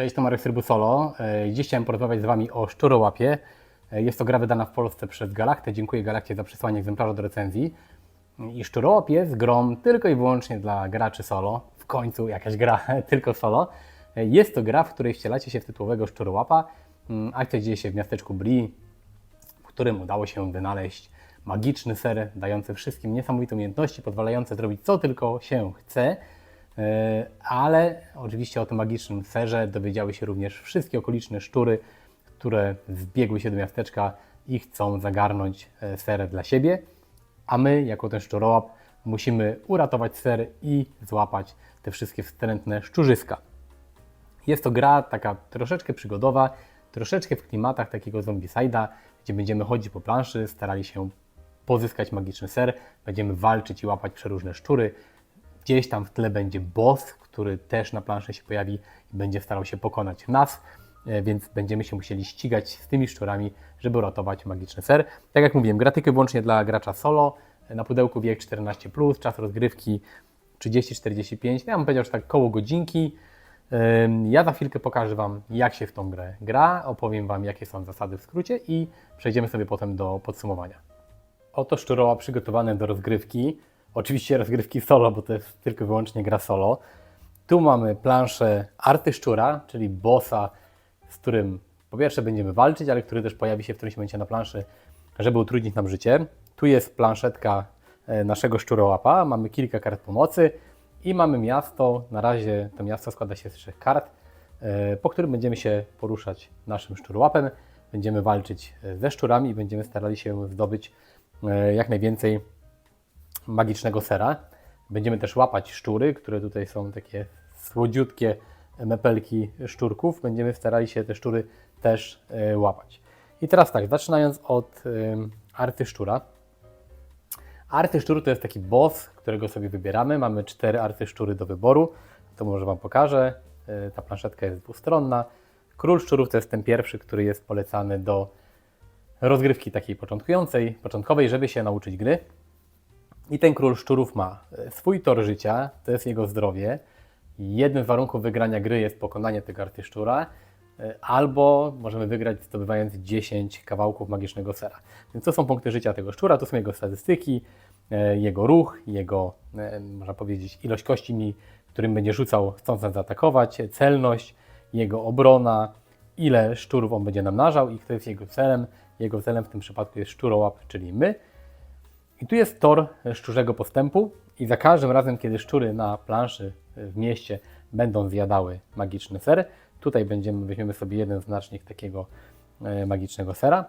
Cześć, to Marek Solo. E, Dziś chciałem porozmawiać z Wami o szczurołapie. E, Jest to gra wydana w Polsce przez Galaktę. Dziękuję Galakcie za przesłanie egzemplarza do recenzji. I szczurołap jest grą tylko i wyłącznie dla graczy solo. W końcu jakaś gra tylko solo. E, Jest to gra, w której wcielacie się w tytułowego szczurołapa. Mm, Akcja dzieje się w miasteczku Bri, w którym udało się wynaleźć magiczny ser, dający wszystkim niesamowite umiejętności, pozwalające zrobić co tylko się chce. E, Ale oczywiście o tym magicznym serze dowiedziały się również wszystkie okoliczne szczury, które zbiegły się do miasteczka i chcą zagarnąć e, ser dla siebie. A my, jako ten szczurołap, musimy uratować ser i złapać te wszystkie wstrętne szczurzyska. Jest to gra taka troszeczkę przygodowa, troszeczkę w klimatach takiego zombicide'a, gdzie będziemy chodzić po planszy, starali się pozyskać magiczny ser, będziemy walczyć i łapać przeróżne szczury. Gdzieś tam w tle będzie boss, który też na planszy się pojawi i będzie starał się pokonać nas, e, więc będziemy się musieli ścigać z tymi szczurami, żeby uratować magiczny ser. Tak jak mówiłem, gra tylko i wyłącznie dla gracza solo, e, na pudełku wiek 14+, czas rozgrywki 30-45, ja bym powiedział, że tak koło godzinki. Ja za chwilkę pokażę Wam, jak się w tą grę gra, opowiem Wam, jakie są zasady w skrócie i przejdziemy sobie potem do podsumowania. Oto szczuroła przygotowane do rozgrywki. Oczywiście rozgrywki solo, bo to jest tylko i wyłącznie gra solo. Tu mamy planszę arty szczura, czyli bossa, z którym po pierwsze będziemy walczyć, ale który też pojawi się w którymś momencie na planszy, żeby utrudnić nam życie. Tu jest planszetka e, naszego szczurołapa, mamy kilka kart pomocy i mamy miasto. Na razie to miasto składa się z trzech kart, e, po którym będziemy się poruszać naszym szczurołapem. Będziemy walczyć e, ze szczurami i będziemy starali się zdobyć jak najwięcej magicznego sera. Będziemy też łapać szczury, które tutaj są takie słodziutkie mepelki szczurków. Będziemy starali się te szczury też e, łapać. I teraz tak, zaczynając od em, arty szczura. Arty szczur to jest taki boss, którego sobie wybieramy. Mamy cztery arty szczury do wyboru. To może Wam pokażę. E, Ta planszetka jest dwustronna. Król szczurów to jest ten pierwszy, który jest polecany do rozgrywki takiej początkującej, początkowej, żeby się nauczyć gry. I ten król szczurów ma e, swój tor życia, to jest jego zdrowie. Jednym z warunków wygrania gry jest pokonanie tego arty szczura, e, albo możemy wygrać zdobywając 10 kawałków magicznego sera. Więc to są punkty życia tego szczura, to są jego statystyki, e, jego ruch, jego, można powiedzieć, ilość kości, którym będzie rzucał chcąc nas zaatakować, celność, jego obrona, ile szczurów on będzie namnażał i kto jest jego celem. Jego celem w tym przypadku jest szczurołap, czyli my. I tu jest tor szczurzego postępu i za każdym razem, kiedy szczury na planszy w mieście będą zjadały magiczny ser, tutaj będziemy, weźmiemy sobie jeden znacznik takiego e, magicznego sera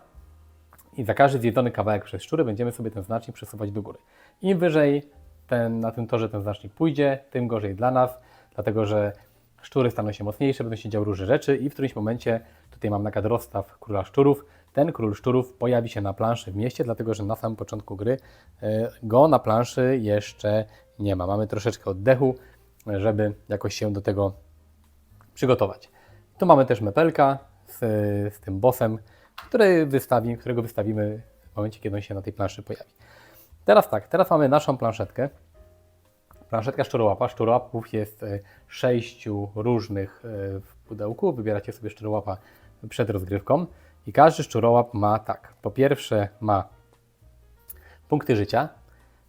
i za każdy zjedzony kawałek przez szczury będziemy sobie ten znacznik przesuwać do góry. Im wyżej ten, na tym torze ten znacznik pójdzie, tym gorzej dla nas, dlatego że szczury staną się mocniejsze, będą się działy różne rzeczy i w którymś momencie, tutaj mam nakaz rozstaw króla szczurów, ten król szczurów pojawi się na planszy w mieście, dlatego że na samym początku gry e, go na planszy jeszcze nie ma. Mamy troszeczkę oddechu, żeby jakoś się do tego przygotować. Tu mamy też mepelka z, z tym bossem, który wystawi, którego wystawimy w momencie, kiedy on się na tej planszy pojawi. Teraz tak, teraz mamy naszą planszetkę. Planszetka szczurołapa. Szczurołapów jest e, sześciu różnych e, w pudełku. Wybieracie sobie szczurołapa przed rozgrywką. I każdy szczurołap ma tak. Po pierwsze ma punkty życia.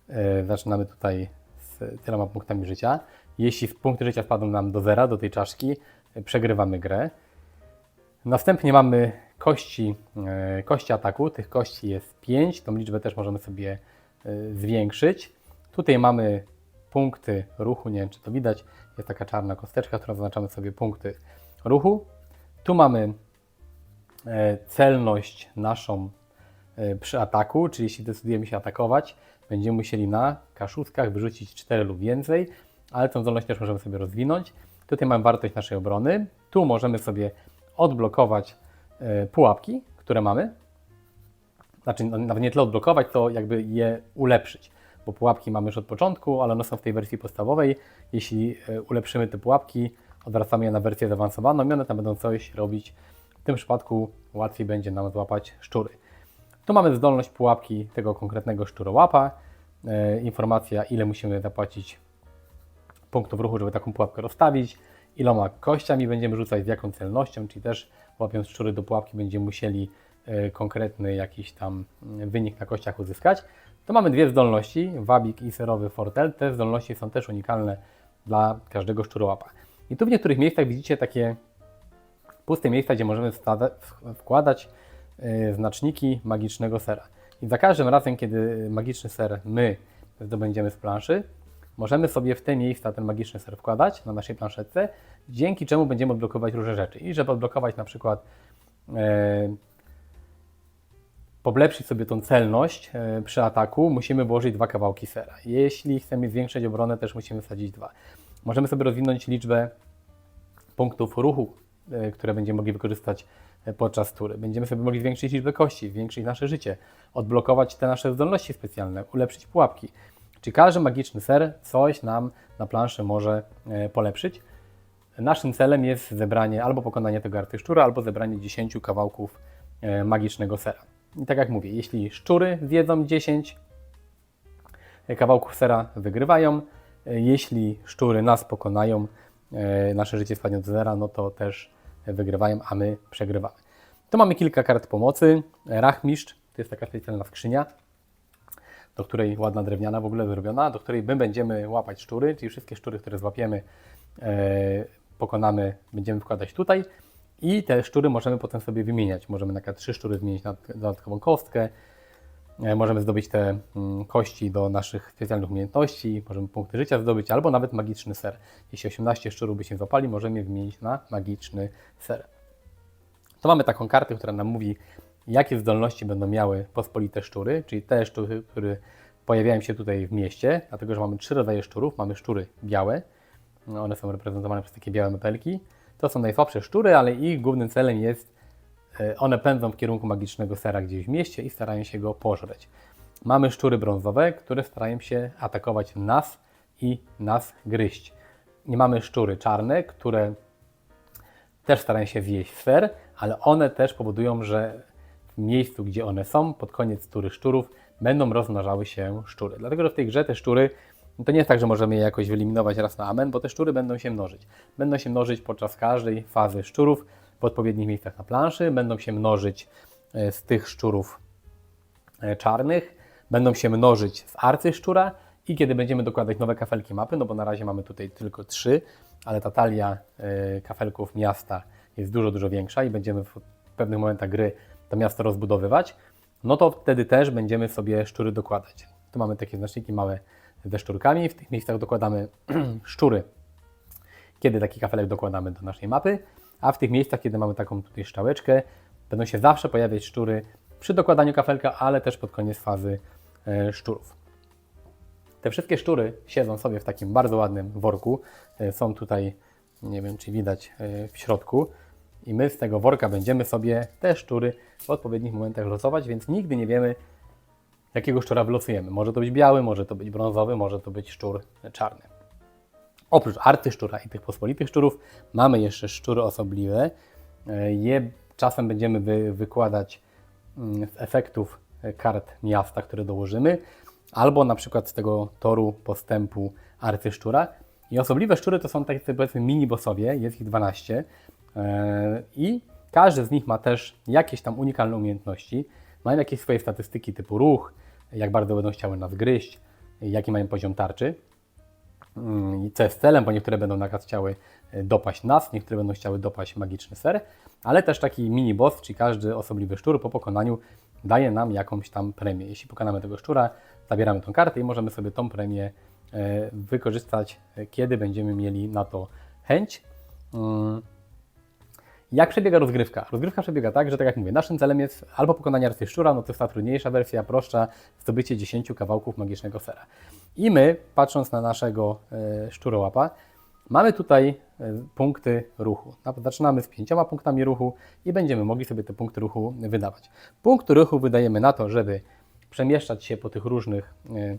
E, Zaczynamy tutaj z tyloma punktami życia. Jeśli punkty życia spadną nam do zera, do tej czaszki, e, przegrywamy grę. Następnie mamy kości, e, kości ataku. Tych kości jest 5. Tą liczbę też możemy sobie zwiększyć. Tutaj mamy punkty ruchu. Nie wiem, czy to widać. Jest taka czarna kosteczka, którą zaznaczamy sobie punkty ruchu. Tu mamy celność naszą e, przy ataku, czyli jeśli decydujemy się atakować, będziemy musieli na kaszuskach wyrzucić 4 lub więcej, ale tę zdolność też możemy sobie rozwinąć. Tutaj mamy wartość naszej obrony. Tu możemy sobie odblokować e, pułapki, które mamy. Znaczy, no, nawet nie tyle odblokować, to jakby je ulepszyć, bo pułapki mamy już od początku, ale one są w tej wersji podstawowej. Jeśli e, ulepszymy te pułapki, odwracamy je na wersję zaawansowaną i one tam będą coś robić. W tym przypadku łatwiej będzie nam złapać szczury. Tu mamy zdolność pułapki tego konkretnego szczurołapa, e, informacja ile musimy zapłacić punktów ruchu, żeby taką pułapkę rozstawić iloma kościami będziemy rzucać, z jaką celnością, czyli też łapiąc szczury do pułapki będziemy musieli e, konkretny jakiś tam mm, wynik na kościach uzyskać. To mamy dwie zdolności, wabik i serowy fortel. Te zdolności są też unikalne dla każdego szczurołapa. I tu w niektórych miejscach widzicie takie puste miejsca, gdzie możemy wkładać e, znaczniki magicznego sera. I za każdym razem, kiedy magiczny ser my zdobędziemy z planszy, możemy sobie w te miejsca ten magiczny ser wkładać na naszej planszetce, dzięki czemu będziemy odblokować różne rzeczy. I żeby odblokować na przykład e, polepszyć sobie tą celność e, przy ataku, musimy włożyć dwa kawałki sera. Jeśli chcemy zwiększyć obronę, też musimy wsadzić dwa. Możemy sobie rozwinąć liczbę punktów ruchu, które będziemy mogli wykorzystać e, podczas tury. Będziemy sobie mogli zwiększyć liczbę kości, zwiększyć nasze życie, odblokować te nasze zdolności specjalne, ulepszyć pułapki. Czy każdy magiczny ser coś nam na planszy może e, polepszyć? Naszym celem jest zebranie albo pokonanie tego artyszczura, albo zebranie 10 kawałków e, magicznego sera. I tak jak mówię, jeśli szczury zjedzą 10 kawałków sera, wygrywają. E, Jeśli szczury nas pokonają, e, nasze życie spadnie do zera, no to też wygrywają, a my przegrywamy. Tu mamy kilka kart pomocy. Rachmistrz to jest taka specjalna skrzynia, do której ładna drewniana w ogóle zrobiona, do której my będziemy łapać szczury, czyli wszystkie szczury, które złapiemy, e, pokonamy, będziemy wkładać tutaj i te szczury możemy potem sobie wymieniać. Możemy na przykład trzy szczury zmienić na dodatkową kostkę, e, możemy zdobyć te mm, kości do naszych specjalnych umiejętności, możemy punkty życia zdobyć, albo nawet magiczny ser. Jeśli 18 szczurów by się złapali, możemy je wymienić na magiczny ser. To mamy taką kartę, która nam mówi, jakie zdolności będą miały pospolite szczury, czyli te szczury, które pojawiają się tutaj w mieście, dlatego że mamy trzy rodzaje szczurów. Mamy szczury białe, no one są reprezentowane przez takie białe mepelki. To są najsłabsze szczury, ale ich głównym celem jest, e, one pędzą w kierunku magicznego sera gdzieś w mieście i starają się go pożreć. Mamy szczury brązowe, które starają się atakować nas i nas gryźć. I mamy szczury czarne, które też starają się zjeść sfer, ale one też powodują, że w miejscu, gdzie one są, pod koniec tury szczurów, będą rozmnażały się szczury. Dlatego, że w tej grze te szczury, no to nie jest tak, że możemy je jakoś wyeliminować raz na amen, bo te szczury będą się mnożyć. Będą się mnożyć podczas każdej fazy szczurów w odpowiednich miejscach na planszy, będą się mnożyć e, z tych szczurów e, czarnych, będą się mnożyć z arcyszczura i kiedy będziemy dokładać nowe kafelki mapy, no bo na razie mamy tutaj tylko trzy, ale ta talia e, kafelków miasta jest dużo, dużo większa i będziemy w pewnych momentach gry to miasto rozbudowywać, no to wtedy też będziemy sobie szczury dokładać. Tu mamy takie znaczniki małe ze szczurkami, w tych miejscach dokładamy szczury, kiedy taki kafelek dokładamy do naszej mapy, a w tych miejscach, kiedy mamy taką tutaj szczałeczkę, będą się zawsze pojawiać szczury przy dokładaniu kafelka, ale też pod koniec fazy e, szczurów. Te wszystkie szczury siedzą sobie w takim bardzo ładnym worku. E, Są tutaj, nie wiem czy widać, e, w środku. I my z tego worka będziemy sobie te szczury w odpowiednich momentach losować, więc nigdy nie wiemy, jakiego szczura wylosujemy. Może to być biały, może to być brązowy, może to być szczur czarny. Oprócz artyszczura i tych pospolitych szczurów mamy jeszcze szczury osobliwe. E, Je czasem będziemy wy, wykładać mm, z efektów e, kart miasta, które dołożymy, albo na przykład z tego toru postępu arcyszczura. I osobliwe szczury to są takie powiedzmy mini bossowie, jest ich 12 e, i każdy z nich ma też jakieś tam unikalne umiejętności, mają jakieś swoje statystyki typu ruch, jak bardzo będą chciały nas gryźć, jaki mają poziom tarczy. Mm, co jest celem, bo niektóre będą na przykład chciały e, dopaść nas, niektóre będą chciały dopaść magiczny ser, ale też taki mini boss, czyli każdy osobliwy szczur po pokonaniu daje nam jakąś tam premię. Jeśli pokonamy tego szczura, zabieramy tą kartę i możemy sobie tą premię e, wykorzystać, e, kiedy będziemy mieli na to chęć. Jak przebiega rozgrywka? Rozgrywka przebiega tak, że tak jak mówię, naszym celem jest albo pokonanie arcyszczura, no to jest ta trudniejsza wersja, prostsza, zdobycie 10 kawałków magicznego sera. I my, patrząc na naszego e, szczurołapa, mamy tutaj e, punkty ruchu. Na- Zaczynamy z pięcioma punktami ruchu i będziemy mogli sobie te punkty ruchu wydawać. Punkty ruchu wydajemy na to, żeby przemieszczać się po tych różnych e,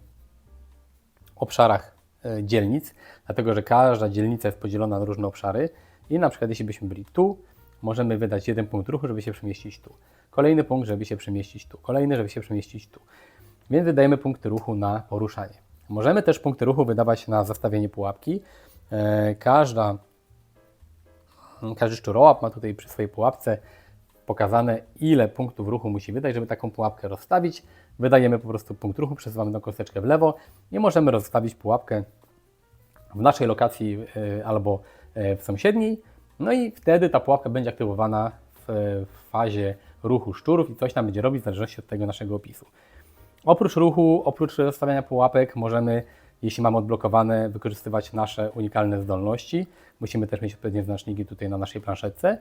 obszarach e, dzielnic, dlatego że każda dzielnica jest podzielona na różne obszary i na przykład jeśli byśmy byli tu, możemy wydać jeden punkt ruchu, żeby się przemieścić tu. Kolejny punkt, żeby się przemieścić tu. Kolejny, żeby się przemieścić tu. Więc wydajemy punkty ruchu na poruszanie. Możemy też punkty ruchu wydawać na zastawienie pułapki. E, Każda Każdy szczurołap ma tutaj przy swojej pułapce pokazane, ile punktów ruchu musi wydać, żeby taką pułapkę rozstawić. Wydajemy po prostu punkt ruchu, przesuwamy tą kosteczkę w lewo i możemy rozstawić pułapkę w naszej lokacji y, albo y, w sąsiedniej. No i wtedy ta pułapka będzie aktywowana w, fazie ruchu szczurów i coś nam będzie robić w zależności od tego naszego opisu. Oprócz ruchu, oprócz rozstawiania pułapek, możemy, jeśli mamy odblokowane, wykorzystywać nasze unikalne zdolności. Musimy też mieć odpowiednie znaczniki tutaj na naszej planszetce.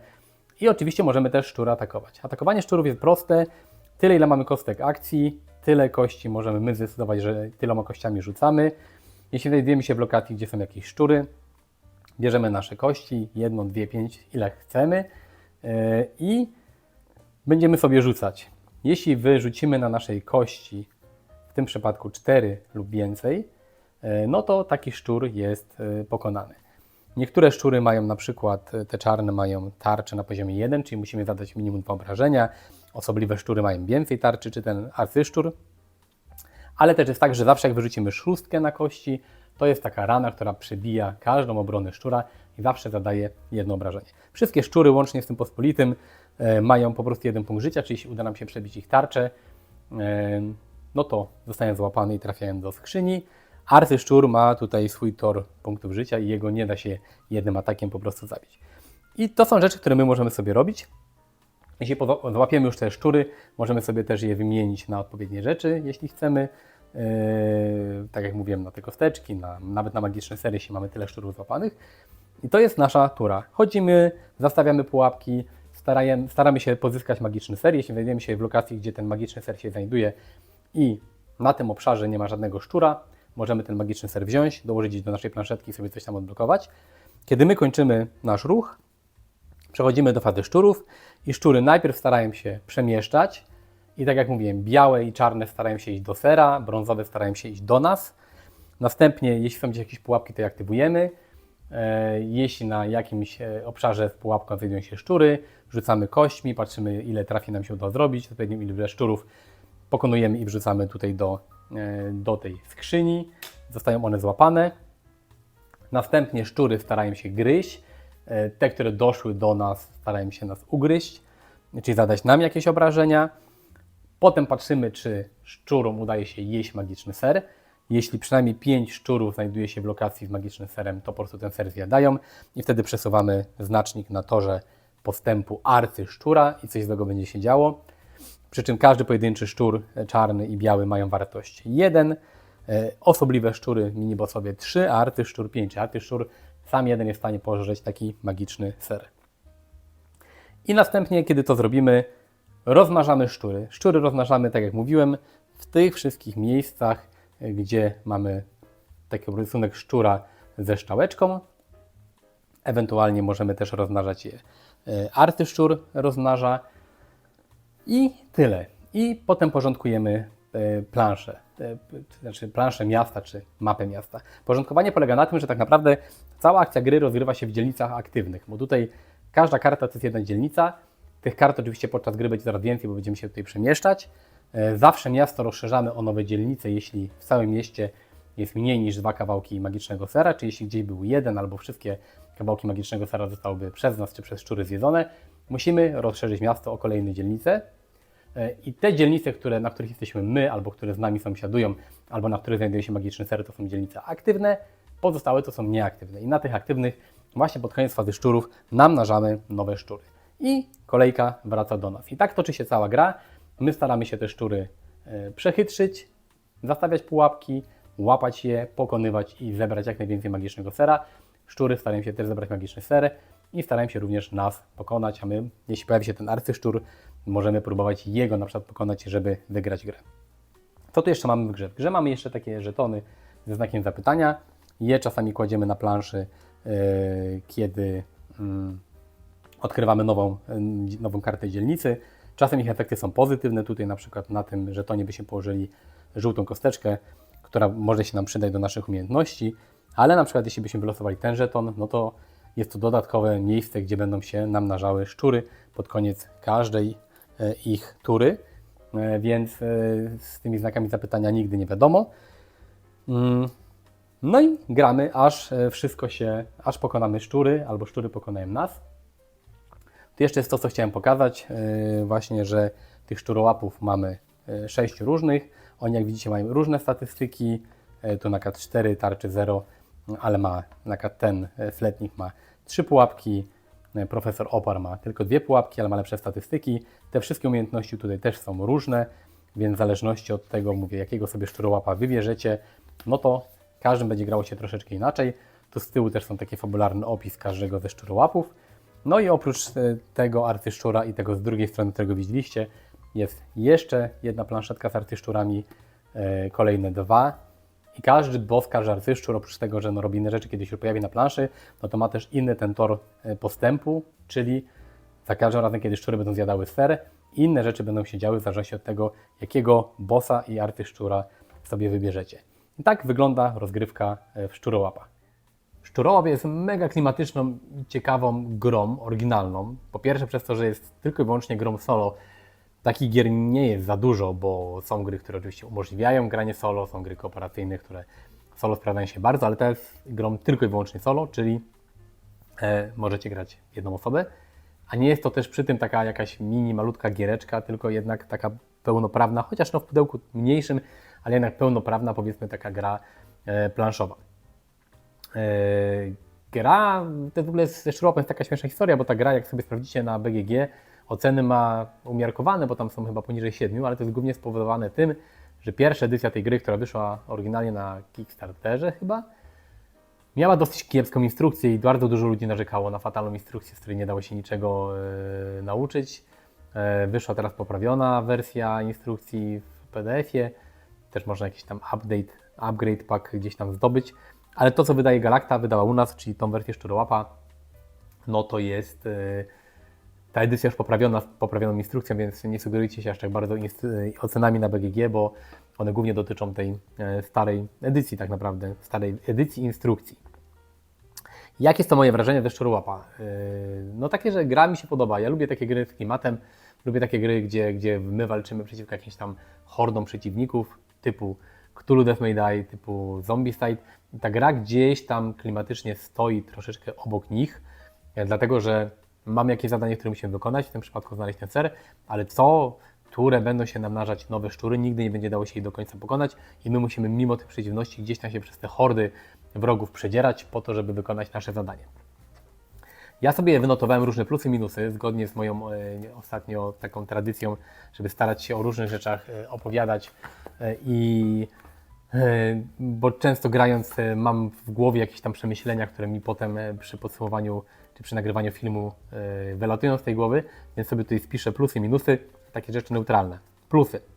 I oczywiście możemy też szczura atakować. Atakowanie szczurów jest proste. Tyle, ile mamy kostek akcji, tyle kości możemy my zdecydować, że tyloma kościami rzucamy. Jeśli znajdujemy się w lokacji, gdzie są jakieś szczury, bierzemy nasze kości, jedną, dwie, pięć, ile chcemy yy, i będziemy sobie rzucać. Jeśli wyrzucimy na naszej kości, w tym przypadku 4 lub więcej, yy, no to taki szczur jest yy, pokonany. Niektóre szczury mają na przykład, te czarne mają tarczę na poziomie 1, czyli musimy zadać minimum 2 obrażenia. Osobliwe szczury mają więcej tarczy, czy ten arcyszczur. Ale też jest tak, że zawsze jak wyrzucimy szóstkę na kości, to jest taka rana, która przebija każdą obronę szczura i zawsze zadaje jedno obrażenie. Wszystkie szczury, łącznie z tym pospolitym, e, mają po prostu jeden punkt życia, czyli jeśli uda nam się przebić ich tarczę, e, no to zostają złapane i trafiają do skrzyni. Arcyszczur ma tutaj swój tor punktów życia i jego nie da się jednym atakiem po prostu zabić. I to są rzeczy, które my możemy sobie robić. Jeśli złapiemy już te szczury, możemy sobie też je wymienić na odpowiednie rzeczy, jeśli chcemy. Yy, tak jak mówiłem, na te kosteczki, na, nawet na magiczne serie, jeśli mamy tyle szczurów złapanych. I to jest nasza tura. Chodzimy, zastawiamy pułapki, staramy się pozyskać magiczny ser. Jeśli znajdujemy się w lokacji, gdzie ten magiczny ser się znajduje i na tym obszarze nie ma żadnego szczura, możemy ten magiczny ser wziąć, dołożyć do naszej planszetki i sobie coś tam odblokować. Kiedy my kończymy nasz ruch, Przechodzimy do fazy szczurów i szczury najpierw starają się przemieszczać i tak jak mówiłem, białe i czarne starają się iść do sera, brązowe starają się iść do nas. Następnie, jeśli są gdzieś jakieś pułapki, to je aktywujemy. E, Jeśli na jakimś e, obszarze z pułapką znajdują się szczury, rzucamy kośćmi, patrzymy ile trafi nam się uda zrobić, odpowiednią ilość szczurów pokonujemy i wrzucamy tutaj do, e, do tej skrzyni. Zostają one złapane. Następnie szczury starają się gryźć. Te, które doszły do nas, starają się nas ugryźć, czyli zadać nam jakieś obrażenia. Potem patrzymy, czy szczurom udaje się jeść magiczny ser. Jeśli przynajmniej 5 szczurów znajduje się w lokacji z magicznym serem, to po prostu ten ser zjadają i wtedy przesuwamy znacznik na torze postępu arcy szczura i coś złego będzie się działo. Przy czym każdy pojedynczy szczur, e, czarny i biały, mają wartość 1. Osobliwe szczury, minibossowie 3, a arty szczur 5. Arty szczur sam jeden jest w stanie pożreć taki magiczny ser. I następnie, kiedy to zrobimy, rozmnażamy szczury. Szczury rozmnażamy, tak jak mówiłem, w tych wszystkich miejscach, gdzie mamy taki rysunek szczura ze szczałeczką. Ewentualnie możemy też rozmnażać je. E, Artyszczur rozmnaża. I tyle. I potem porządkujemy e, planszę, e, znaczy planszę miasta czy mapę miasta. Porządkowanie polega na tym, że tak naprawdę cała akcja gry rozgrywa się w dzielnicach aktywnych, bo tutaj każda karta to jest jedna dzielnica. Tych kart oczywiście podczas gry będzie coraz więcej, bo będziemy się tutaj przemieszczać. E, Zawsze miasto rozszerzamy o nowe dzielnice, jeśli w całym mieście jest mniej niż dwa kawałki magicznego sera, czy jeśli gdzieś był jeden albo wszystkie kawałki magicznego sera zostałyby przez nas czy przez szczury zjedzone, musimy rozszerzyć miasto o kolejne dzielnice. E, I te dzielnice, które, na których jesteśmy my, albo które z nami sąsiadują, albo na których znajduje się magiczny ser, to są dzielnice aktywne, pozostałe to są nieaktywne. I na tych aktywnych, właśnie pod koniec fazy szczurów, namnażamy nowe szczury. I kolejka wraca do nas. I tak toczy się cała gra. My staramy się te szczury e, przechytrzyć, zastawiać pułapki, łapać je, pokonywać i zebrać jak najwięcej magicznego sera. Szczury starają się też zebrać magiczny ser i starają się również nas pokonać, a my, jeśli pojawi się ten arcyszczur, możemy próbować jego na przykład pokonać, żeby wygrać grę. Co tu jeszcze mamy w grze? W grze mamy jeszcze takie żetony ze znakiem zapytania. Je czasami kładziemy na planszy, yy, kiedy mm, odkrywamy nową, yy, nową kartę dzielnicy. Czasem ich efekty są pozytywne. Tutaj na przykład na tym żetonie byśmy położyli żółtą kosteczkę, która może się nam przydać do naszych umiejętności, ale na przykład jeśli byśmy wylosowali ten żeton, no to jest to dodatkowe miejsce, gdzie będą się namnażały szczury pod koniec każdej e, ich tury, E, więc z tymi znakami zapytania nigdy nie wiadomo. Mm, No i gramy, aż wszystko się, aż pokonamy szczury, albo szczury pokonają nas. To jeszcze jest to, co chciałem pokazać, yy, właśnie, że tych szczurołapów mamy yy, sześć różnych. Oni, jak widzicie, mają różne statystyki. Yy, Tu nakad 4, tarczy 0, ale ma nakad ten, yy, fletnik ma trzy pułapki, profesor Opar ma tylko dwie pułapki, ale ma lepsze statystyki. Te wszystkie umiejętności tutaj też są różne, więc w zależności od tego, mówię, jakiego sobie szczurołapa wybierzecie, no to każdym będzie grało się troszeczkę inaczej. Tu z tyłu też są takie fabularny opis każdego ze szczurołapów. No i oprócz e, tego arcyszczura i tego z drugiej strony, którego widzieliście, jest jeszcze jedna planszetka z arcyszczurami, e, kolejne dwa. I każdy boss, każdy arcyszczur, oprócz tego, że no robi inne rzeczy, kiedy się pojawi na planszy, no to ma też inny ten tor e, postępu, czyli za każdym razem, kiedy szczury będą zjadały ser, inne rzeczy będą się działy w zależności od tego, jakiego bossa i arcyszczura sobie wybierzecie. I tak wygląda rozgrywka w szczurołapach. Szczurołap jest mega klimatyczną ciekawą grą, oryginalną. Po pierwsze przez to, że jest tylko i wyłącznie grą solo. Takich gier nie jest za dużo, bo są gry, które oczywiście umożliwiają granie solo, są gry kooperacyjne, które solo sprawdzają się bardzo, ale to jest grą tylko i wyłącznie solo, czyli e, możecie grać jedną osobę. A nie jest to też przy tym taka jakaś mini, malutka giereczka, tylko jednak taka pełnoprawna, chociaż no w pudełku mniejszym, ale jednak pełnoprawna, powiedzmy taka gra e, planszowa. Yy, Gra, to w ogóle ze Szurłapem jest taka śmieszna historia, bo ta gra, jak sobie sprawdzicie na BGG, oceny ma umiarkowane, bo tam są chyba poniżej 7, ale to jest głównie spowodowane tym, że pierwsza edycja tej gry, która wyszła oryginalnie na Kickstarterze chyba, miała dosyć kiepską instrukcję i bardzo dużo ludzi narzekało na fatalną instrukcję, z której nie dało się niczego e, nauczyć. E, wyszła teraz poprawiona wersja instrukcji w PDF-ie, też można jakiś tam update, upgrade pack gdzieś tam zdobyć. Ale to, co wydaje Galacta, wydała u nas, czyli tą wersję Szczurołapa, no to jest yy, ta edycja już poprawiona, z poprawioną instrukcją, więc nie sugerujcie się aż tak bardzo yy, ocenami na BGG, bo one głównie dotyczą tej yy, starej edycji tak naprawdę, starej edycji instrukcji. Jakie to moje wrażenie ze Szczurołapa? Yy, no takie, że gra mi się podoba. Ja lubię takie gry z klimatem, lubię takie gry, gdzie, gdzie my walczymy przeciwko jakimś tam hordom przeciwników, typu Cthulhu Death May Die, typu Zombicide. Ta gra gdzieś tam klimatycznie stoi troszeczkę obok nich, e, dlatego że mamy jakieś zadanie, które musimy wykonać, w tym przypadku znaleźć ten ser, ale co, które będą się namnażać nowe szczury, nigdy nie będzie dało się ich do końca pokonać i my musimy mimo tych przeciwności gdzieś tam się przez te hordy wrogów przedzierać po to, żeby wykonać nasze zadanie. Ja sobie wynotowałem różne plusy, minusy, zgodnie z moją e, ostatnio taką tradycją, żeby starać się o różnych rzeczach e, opowiadać e, i bo często grając mam w głowie jakieś tam przemyślenia, które mi potem przy podsumowaniu czy przy nagrywaniu filmu wylatują z tej głowy, więc sobie tutaj spiszę plusy, minusy, takie rzeczy neutralne. Plusy.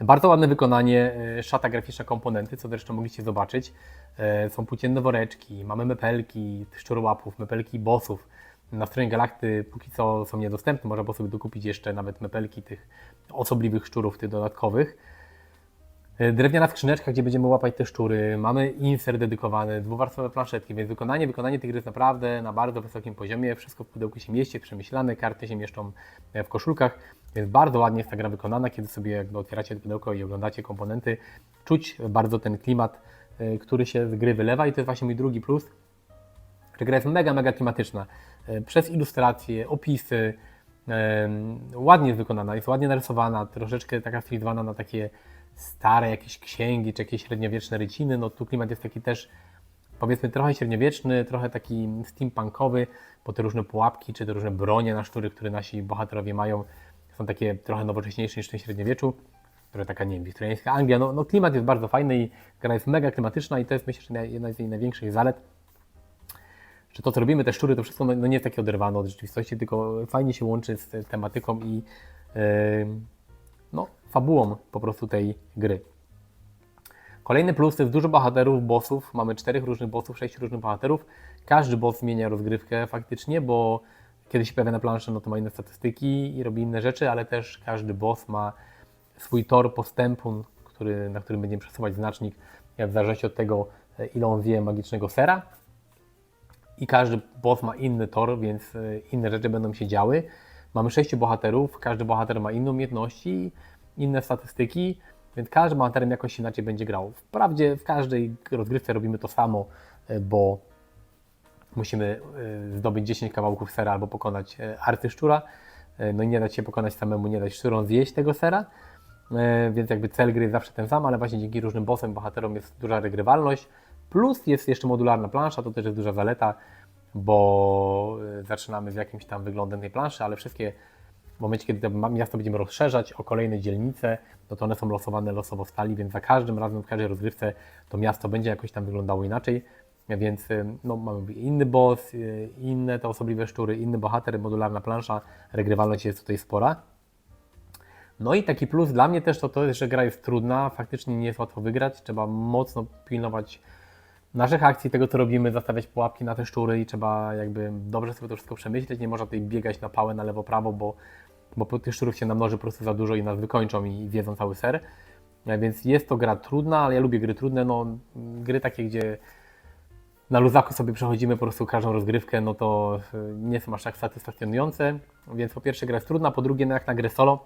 Bardzo ładne wykonanie, e, szata graficzna komponenty, co zresztą mogliście zobaczyć. E, Są płócienne woreczki, mamy mepelki szczurołapów, mepelki bossów. Na stronie Galakty póki co są niedostępne, można było sobie dokupić jeszcze nawet mepelki tych osobliwych szczurów, tych dodatkowych. E, Drewniana skrzyneczka, gdzie będziemy łapać te szczury. Mamy insert dedykowany, dwuwarstwowe planszetki, więc wykonanie, wykonanie tych gry jest naprawdę na bardzo wysokim poziomie. Wszystko w pudełku się mieści, przemyślane, karty się mieszczą e, w koszulkach, więc bardzo ładnie jest ta gra wykonana. Kiedy sobie jakby otwieracie pudełko i oglądacie komponenty, czuć bardzo ten klimat, e, który się z gry wylewa i to jest właśnie mój drugi plus, że gra jest mega, mega klimatyczna. Przez ilustracje, opisy, ładnie jest wykonana, jest ładnie narysowana, troszeczkę taka stylizowana na takie stare jakieś księgi, czy jakieś średniowieczne ryciny. No tu klimat jest taki też powiedzmy trochę średniowieczny, trochę taki steampunkowy, bo te różne pułapki, czy te różne bronie na sztury, które nasi bohaterowie mają, są takie trochę nowocześniejsze niż w tym średniowieczu, które taka, nie wiem, wiktoriańska Anglia. No, no klimat jest bardzo fajny i gra jest mega klimatyczna i to jest myślę, że jedna z jej największych zalet, że to, co robimy, te szczury, to wszystko no, no nie jest takie oderwane od rzeczywistości, tylko fajnie się łączy z tematyką i yy, fabułą po prostu tej gry. Kolejny plus to jest dużo bohaterów, bossów. Mamy czterech różnych bossów, sześć różnych bohaterów. Każdy boss zmienia rozgrywkę faktycznie, bo kiedy się pojawia na planszy, no to ma inne statystyki i robi inne rzeczy, ale też każdy boss ma swój tor postępu, który, na którym będziemy przesuwać znacznik w zależności od tego, ile on wie magicznego sera. I każdy boss ma inny tor, więc e, inne rzeczy będą się działy. Mamy sześciu bohaterów, każdy bohater ma inne umiejętności, inne statystyki, więc każdy bohaterem jakoś inaczej będzie grał. Wprawdzie w każdej rozgrywce robimy to samo, e, bo musimy y, zdobyć 10 kawałków sera albo pokonać arcyszczura. Y, No i nie dać się pokonać samemu, nie dać szczurom zjeść tego sera. Więc jakby cel gry jest zawsze ten sam, ale właśnie dzięki różnym bossem, bohaterom jest duża regrywalność. Plus jest jeszcze modularna plansza, to też jest duża zaleta, bo zaczynamy z jakimś tam wyglądem tej planszy, ale wszystkie w momencie, kiedy to miasto będziemy rozszerzać o kolejne dzielnice, no to one są losowane losowo w stali, więc za każdym razem, w każdej rozgrywce to miasto będzie jakoś tam wyglądało inaczej. Więc y, no, mamy inny boss, y, inne te osobliwe szczury, inny bohater, modularna plansza, regrywalność jest tutaj spora. No i taki plus dla mnie też to, to że gra jest trudna, faktycznie nie jest łatwo wygrać, trzeba mocno pilnować naszych akcji, tego co robimy, zastawiać pułapki na te szczury i trzeba jakby dobrze sobie to wszystko przemyśleć, nie można tutaj biegać na pałę na lewo, prawo, bo, bo tych szczurów się namnoży po prostu za dużo i nas wykończą i zjedzą cały ser. E, Więc jest to gra trudna, ale ja lubię gry trudne, no gry takie, gdzie na luzaku sobie przechodzimy po prostu każdą rozgrywkę, no to y, nie są aż tak satysfakcjonujące, więc po pierwsze gra jest trudna, po drugie no jak na grę solo,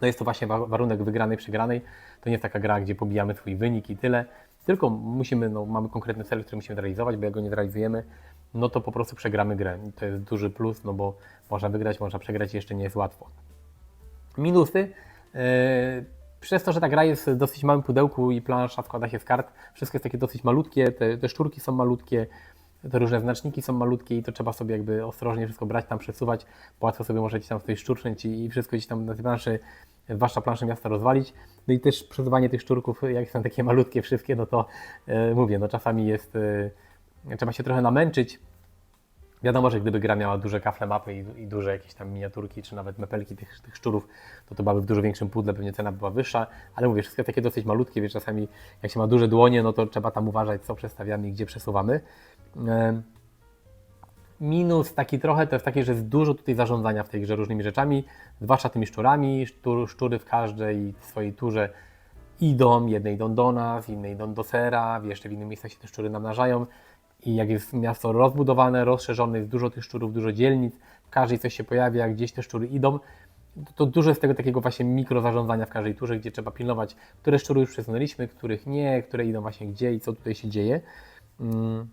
no jest to właśnie wa- warunek wygranej, przegranej. To nie jest taka gra, gdzie pobijamy swój wynik i tyle. Tylko musimy, no, mamy konkretny cel, który musimy zrealizować, bo jak go nie zrealizujemy, no to po prostu przegramy grę. I to jest duży plus, no bo można wygrać, można przegrać jeszcze nie jest łatwo. Minusy. Yy, przez to, że ta gra jest w dosyć małym pudełku i plansza składa się z kart, wszystko jest takie dosyć malutkie, te, te szczurki są malutkie, te różne znaczniki są malutkie i to trzeba sobie jakby ostrożnie wszystko brać, tam przesuwać, bo łatwo sobie możecie tam coś szczurcznąć i, i wszystko gdzieś tam na tej planszy, zwłaszcza planszę miasta rozwalić. No i też przesuwanie tych szczurków, jak są takie malutkie wszystkie, no to e, mówię, no czasami jest, e, trzeba się trochę namęczyć, Wiadomo, że gdyby gra miała duże kafle mapy i, i duże jakieś tam miniaturki, czy nawet mepelki tych, tych szczurów, to to byłaby w dużo większym pudle, pewnie cena by była wyższa, ale mówię, wszystkie takie dosyć malutkie, wiesz, czasami jak się ma duże dłonie, no to trzeba tam uważać, co przestawiamy i gdzie przesuwamy. Em, Minus taki trochę to jest taki, że jest dużo tutaj zarządzania w tej grze różnymi rzeczami, zwłaszcza tymi szczurami. Szczur, szczury w każdej swojej turze idą, jedne idą do nas, inne idą do sera, jeszcze w innych miejscach się te szczury namnażają. I jak jest miasto rozbudowane, rozszerzone, jest dużo tych szczurów, dużo dzielnic, w każdej coś się pojawia, gdzieś te szczury idą, to, to dużo jest tego takiego właśnie mikrozarządzania w każdej turze, gdzie trzeba pilnować, które szczury już przesunęliśmy, których nie, które idą właśnie gdzie i co tutaj się dzieje. Mm.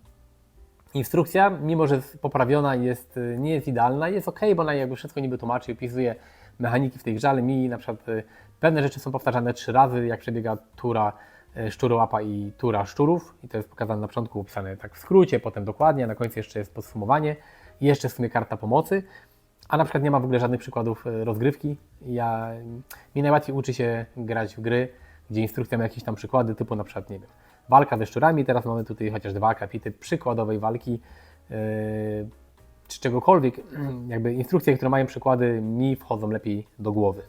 Instrukcja, mimo że poprawiona, jest, y, nie jest idealna, jest ok, bo ona jakby wszystko niby tłumaczy i opisuje mechaniki w tej grze, ale mi na przykład y, pewne rzeczy są powtarzane trzy razy, jak przebiega tura y, szczurołapa i tura szczurów. I to jest pokazane na początku, opisane tak w skrócie, potem dokładnie, a na końcu jeszcze jest podsumowanie. I jeszcze w sumie karta pomocy, a na przykład nie ma w ogóle żadnych przykładów rozgrywki. Ja, mi najłatwiej uczy się grać w gry, gdzie instrukcja ma jakieś tam przykłady, typu na przykład, nie wiem, walka ze szczurami, teraz mamy tutaj chociaż dwa akapity przykładowej walki, yy, czy czegokolwiek, jakby instrukcje, które mają przykłady, mi wchodzą lepiej do głowy.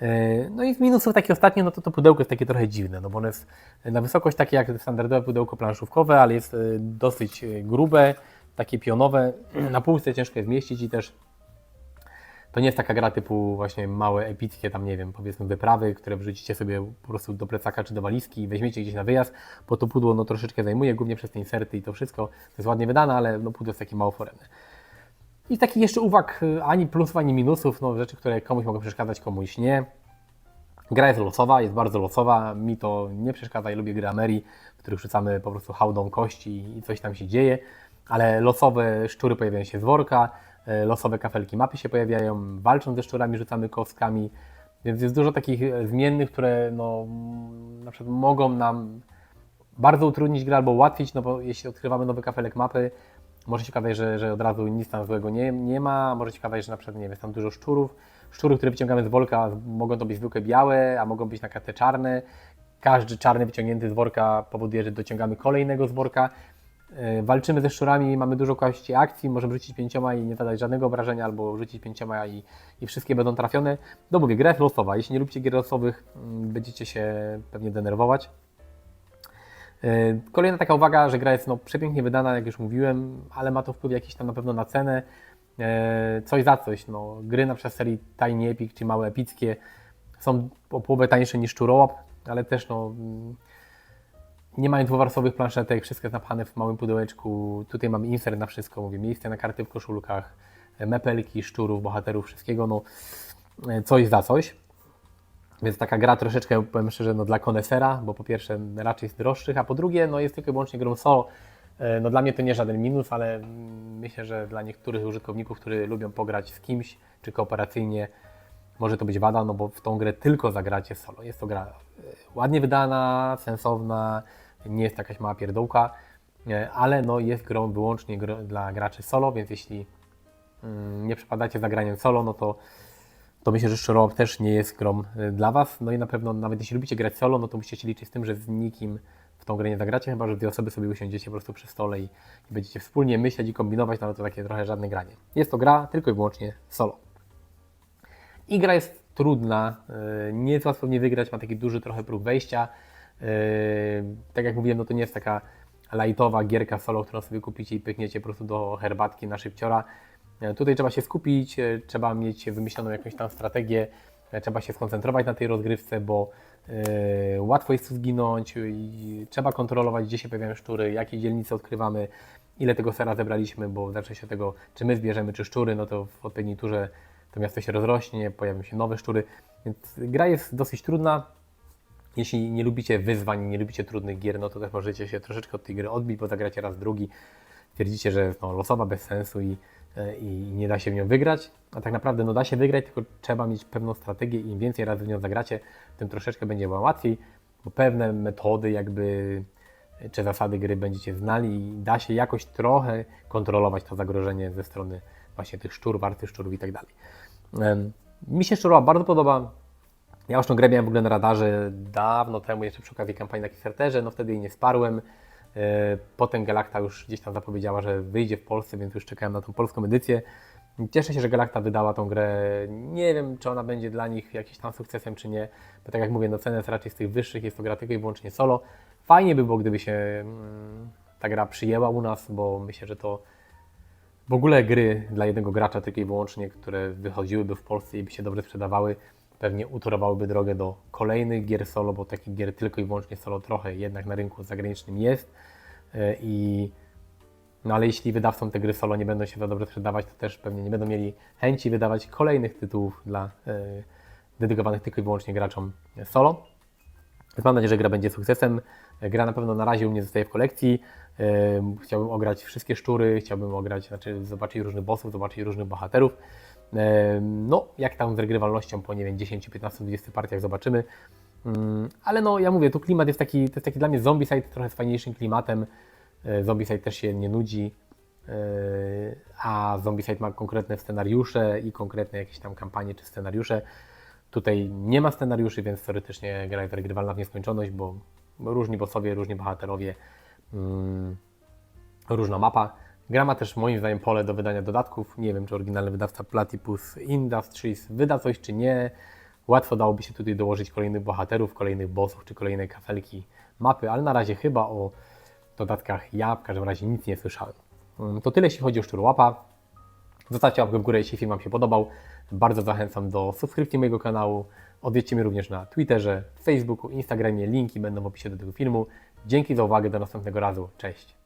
Yy, No i z minusów takie ostatnie, no to to pudełko jest takie trochę dziwne, no bo ono jest na wysokość takie jak standardowe pudełko planszówkowe, ale jest yy, dosyć yy, grube, takie pionowe, na półce ciężko je zmieścić i też to nie jest taka gra typu właśnie małe, epickie, tam nie wiem, powiedzmy wyprawy, które wrzucicie sobie po prostu do plecaka czy do walizki i weźmiecie gdzieś na wyjazd, bo to pudło no troszeczkę zajmuje, głównie przez te inserty i to wszystko. To jest ładnie wydane, ale no pudło jest takie mało foremne. I takich jeszcze uwag, y, ani plusów, ani minusów, no rzeczy, które komuś mogą przeszkadzać, komuś nie. Gra jest losowa, jest bardzo losowa, mi to nie przeszkadza, ja lubię gry Ameri, w których rzucamy po prostu hałdą kości i coś tam się dzieje, ale losowe szczury pojawiają się z worka, losowe kafelki. Mapy się pojawiają, walczą ze szczurami, rzucamy kostkami, więc jest dużo takich e, zmiennych, które no, na przykład mogą nam bardzo utrudnić grę albo ułatwić, no bo jeśli odkrywamy nowy kafelek mapy, może się okazać, że, że od razu nic tam złego nie, nie ma, może się okazać, że na przykład nie wiem, jest tam dużo szczurów, szczury, które wyciągamy z worka mogą to być zwykłe białe, a mogą być na kartę czarne, każdy czarny wyciągnięty z worka powoduje, że dociągamy kolejnego z worka, E, walczymy ze szczurami, mamy dużo kości akcji, możemy rzucić pięcioma i nie zadać żadnego obrażenia, albo rzucić pięcioma i, i wszystkie będą trafione. No mówię, gra jest losowa. Jeśli nie lubicie gier losowych, mm, będziecie się pewnie denerwować. E, Kolejna taka uwaga, że gra jest no, przepięknie wydana, jak już mówiłem, ale ma to wpływ jakiś tam na pewno na cenę. E, Coś za coś. No, gry na przykład serii Tiny Epic czy małe epickie są o połowę tańsze niż Czurołap, ale też no, mm, nie mają dwuwarstwowych planszetek, wszystko jest napchane w małym pudełeczku. Tutaj mamy insert na wszystko, mówię, miejsce na karty w koszulkach, e, mepelki, szczurów, bohaterów, wszystkiego, no e, coś za coś. Więc taka gra troszeczkę, powiem szczerze, no, dla konesera, bo po pierwsze raczej jest droższych, a po drugie no, jest tylko i wyłącznie grą solo, E, No dla mnie to nie żaden minus, ale myślę, że dla niektórych użytkowników, którzy lubią pograć z kimś, czy kooperacyjnie, może to być wada, no bo w tą grę tylko zagracie solo. Jest to gra ładnie wydana, sensowna, nie jest jakaś mała pierdółka, e, ale no jest grą wyłącznie gr dla graczy solo, więc jeśli mm, nie przepadacie za graniem solo, no to, to myślę, że Szczurołap też nie jest grą y, dla Was. No i na pewno nawet jeśli lubicie grać solo, no to musicie się liczyć z tym, że z nikim w tą grę nie zagracie, chyba że dwie osoby sobie usiądziecie po prostu przy stole i, i będziecie wspólnie myśleć i kombinować, no to takie trochę żadne granie. Jest to gra tylko i wyłącznie solo. I gra jest trudna, y, nie jest łatwo w niej wygrać, ma taki duży trochę próg wejścia. Y, Tak jak mówiłem, no to nie jest taka lightowa gierka solo, którą sobie kupicie i pykniecie po prostu do herbatki na szybciora. E, Tutaj trzeba się skupić, e, trzeba mieć wymyśloną jakąś tam strategię, trzeba się skoncentrować na tej rozgrywce, bo łatwo jest tu zginąć i trzeba kontrolować, gdzie się pojawiają szczury, jakie dzielnice odkrywamy, ile tego sera zebraliśmy, bo zacznie się tego, czy my zbierzemy, czy szczury, no to w odpowiedniej turze to miasto się rozrośnie, pojawią się nowe szczury, więc gra jest dosyć trudna. Jeśli nie lubicie wyzwań, nie lubicie trudnych gier, no to też możecie się troszeczkę od tej gry odbić, bo zagracie raz, drugi, twierdzicie, że no, losowa, bez sensu i, e, i nie da się w nią wygrać, a tak naprawdę no, da się wygrać, tylko trzeba mieć pewną strategię i im więcej razy w nią zagracie, tym troszeczkę będzie Wam łatwiej, bo pewne metody jakby e, czy zasady gry będziecie znali i da się jakoś trochę kontrolować to zagrożenie ze strony właśnie tych szczur, wartych szczurów i tak dalej. Mi się szczurowa bardzo podoba. Ja już tą grę miałem w ogóle na radarze dawno temu, jeszcze przy okazji kampanii na Kickstarterze, no wtedy jej nie wsparłem. E, Potem Galacta już gdzieś tam zapowiedziała, że wyjdzie w Polsce, więc już czekałem na tą polską edycję. Cieszę się, że Galacta wydała tą grę. Nie wiem, czy ona będzie dla nich jakimś tam sukcesem, czy nie. Bo tak jak mówię, no cena jest raczej z tych wyższych, jest to gra tylko i wyłącznie solo. Fajnie by było, gdyby się mm, ta gra przyjęła u nas, bo myślę, że to w ogóle gry dla jednego gracza tylko i wyłącznie, które wychodziłyby w Polsce i by się dobrze sprzedawały, pewnie utorowałyby drogę do kolejnych gier solo, bo takich gier tylko i wyłącznie solo trochę jednak na rynku zagranicznym jest. E, I no ale jeśli wydawcom te gry solo nie będą się za dobrze sprzedawać, to też pewnie nie będą mieli chęci wydawać kolejnych tytułów dla e, dedykowanych tylko i wyłącznie graczom solo. Więc mam nadzieję, że gra będzie sukcesem. Gra na pewno na razie u mnie zostaje w kolekcji. Em, Chciałbym ograć wszystkie szczury, chciałbym ograć, znaczy zobaczyć różnych bossów, zobaczyć różnych bohaterów. No, jak tam z regrywalnością po nie wiem, 10, 15, 20 partiach zobaczymy. Mm, Ale no, ja mówię, tu klimat jest taki, to jest taki dla mnie zombicide trochę z fajniejszym klimatem. E, Zombicide też się nie nudzi, e, a Zombicide ma konkretne scenariusze i konkretne jakieś tam kampanie czy scenariusze. Tutaj nie ma scenariuszy, więc teoretycznie gra jest regrywalna w nieskończoność, bo bo różni bossowie, różni bohaterowie, mm, różna mapa. Gra ma też moim zdaniem pole do wydania dodatków. Nie wiem, czy oryginalny wydawca Platypus Industries wyda coś, czy nie. Łatwo dałoby się tutaj dołożyć kolejnych bohaterów, kolejnych bossów, czy kolejne kafelki mapy, ale na razie chyba o dodatkach ja w każdym razie nic nie słyszałem. Mm, To tyle, jeśli chodzi o Szczurłapa. Zostawcie łapkę w górę, jeśli film Wam się podobał. Bardzo zachęcam do subskrypcji mojego kanału. Odwiedźcie mnie również na Twitterze, Facebooku, Instagramie. Linki będą w opisie do tego filmu. Dzięki za uwagę, do następnego razu. Cześć!